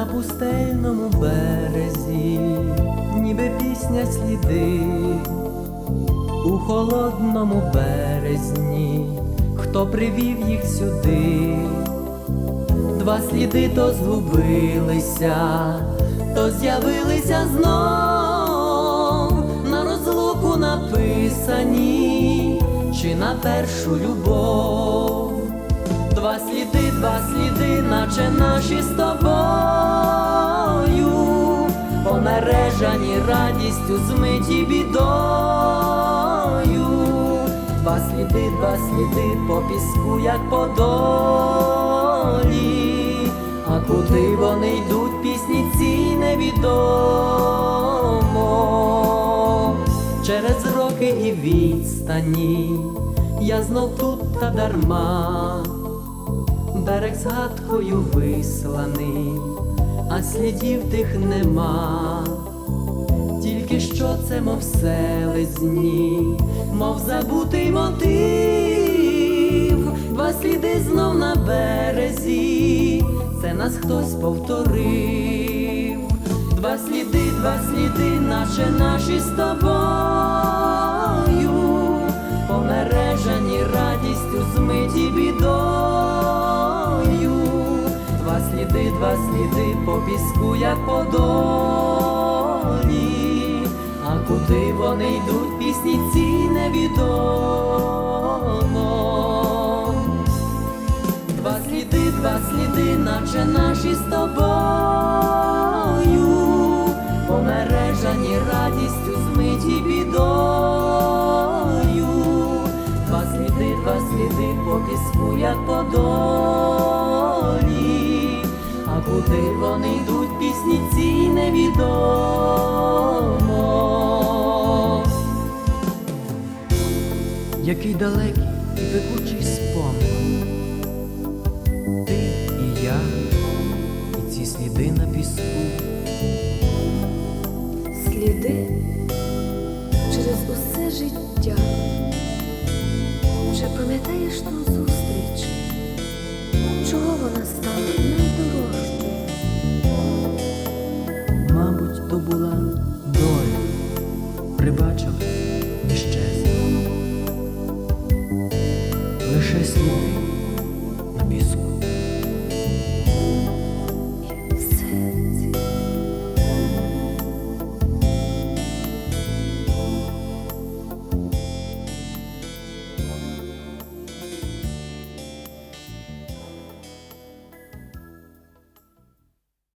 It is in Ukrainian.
пустельному березі, ніби пісня сліди, у холодному березні, хто привів їх сюди, два сліди то згубилися, то з'явилися знов. На розлуку написані, чи на першу любов. Два сліди, два сліди, наче наші з тобою, помережані радістю, змиті бідою. Два сліди, два сліди по піску, як по долі, а куди вони йдуть, пісні ці невідомо. Через роки і відстані я знов тут та дарма берег згадкою висланий, а слідів тих нема, тільки що це, мов селезні, мов забутий мотив, два сліди знов на березі, це нас хтось повторив, два сліди, два сліди, наче наші з тобою, сліди по піску, як по долі, а куди вони йдуть, пісні ці невідомо. Два сліди, два сліди, наче наші з тобою, помережані радістю, змиті бідою. Два сліди, два сліди по піску, як по долі, куди вони йдуть, пісні ці невідомо. Який далекий і пекучий спомин ти і я, і ці сліди на піску. Сліди через усе життя. Вже пам'ятаєш ту зустріч, чого вона стала прибачила і щезла. Лише сліди на піску.